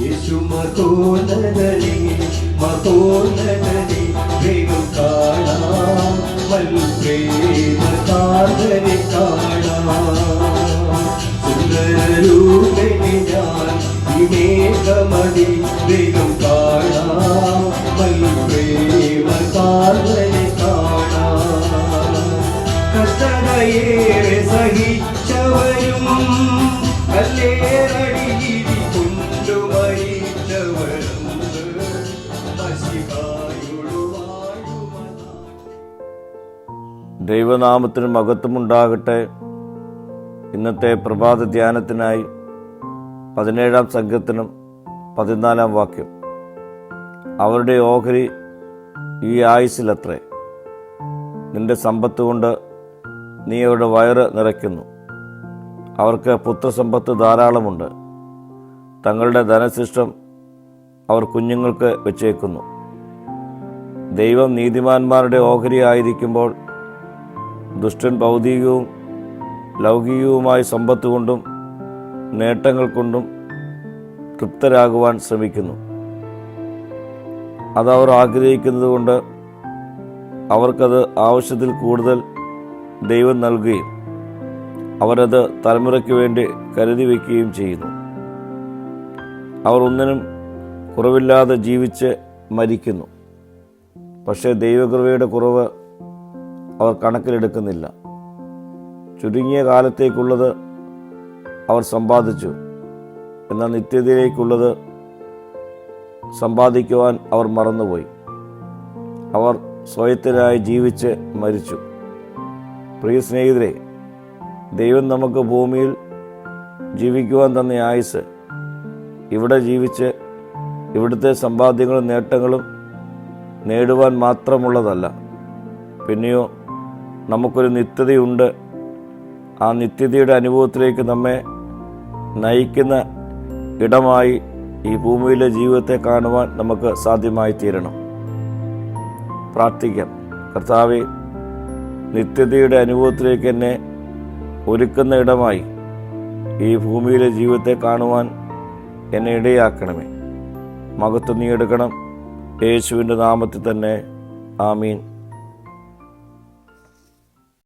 യേശു മഹോന്നതനെ മഹോന്നതനെ വേഗം കാണാം മൽപ്രേമ കാതനെ കാണാം ഞാൻ വിവേകമതി വേഗം കാണാം മൽപ്രേമ കാതനെ കാണാം കഷ്ടതയേറെ സഹിച്ചവരും കല്ലേറടിയിരി ദൈവനാമത്തിന് മഹത്വമുണ്ടാകട്ടെ. ഇന്നത്തെ പ്രഭാത ധ്യാനത്തിനായി പതിനേഴാം സംഘത്തിനും പതിനാലാം വാക്യം. അവരുടെ ഓഹരി ഈ ആയുസിലത്രേ നിന്റെ സമ്പത്ത് കൊണ്ട് നീ അവരുടെ വയറ് നിറയ്ക്കുന്നു. അവർക്ക് പുത്രസമ്പത്ത് ധാരാളമുണ്ട്. തങ്ങളുടെ ധനശിഷ്ടം അവർ കുഞ്ഞുങ്ങൾക്ക് വെച്ചേക്കുന്നു. ദൈവം നീതിമാന്മാരുടെ ഓഹരി ആയിരിക്കുമ്പോൾ ദുഷ്ടൻ ഭൗതികവും ലൗകികവുമായ സമ്പത്ത് കൊണ്ടും നേട്ടങ്ങൾ കൊണ്ടും തൃപ്തരാകുവാൻ ശ്രമിക്കുന്നു. അതവർ ആഗ്രഹിക്കുന്നത് കൊണ്ട് അവർക്കത് ആവശ്യത്തിൽ കൂടുതൽ ദൈവം നൽകുകയും അവരത് തലമുറയ്ക്ക് വേണ്ടി കരുതി വയ്ക്കുകയും ചെയ്യുന്നു. അവർ ഒന്നിനും കുറവില്ലാതെ ജീവിച്ച് മരിക്കുന്നു. പക്ഷേ ദൈവകൃപയുടെ കുറവ് അവർ കണക്കിലെടുക്കുന്നില്ല. ചുരുങ്ങിയ കാലത്തേക്കുള്ളത് അവർ സമ്പാദിച്ചു. എന്നാൽ നിത്യതയിലേക്കുള്ളത് സമ്പാദിക്കുവാൻ അവർ മറന്നുപോയി. അവർ സ്വയത്തിനായി ജീവിച്ച് മരിച്ചു. പ്രിയ സ്നേഹിതരെ ദൈവം നമുക്ക് ഭൂമിയിൽ ജീവിക്കുവാൻ തന്ന ആയുസ് ഇവിടെ ജീവിച്ച് ഇവിടുത്തെ സമ്പാദ്യങ്ങളും നേട്ടങ്ങളും നേടുവാൻ മാത്രമുള്ളതല്ല. പിന്നെയോ നമുക്കൊരു നിത്യതയുണ്ട്. ആ നിത്യതയുടെ അനുഭവത്തിലേക്ക് നമ്മെ നയിക്കുന്ന ഇടമായി ഈ ഭൂമിയിലെ ജീവിതത്തെ കാണുവാൻ നമുക്ക് സാധ്യമായി തീരണം പ്രാർത്ഥിക്കാം. കർത്താവെ നിത്യതയുടെ അനുഭവത്തിലേക്ക് എന്നെ ഒരുക്കുന്ന ഇടമായി ഈ ഭൂമിയിലെ ജീവിതത്തെ കാണുവാൻ എന്നെ ഇടയാക്കണമേ. മകത്ത് നീ എടുക്കണം. യേശുവിന്റെ നാമത്തിൽ തന്നെ. ആമീൻ.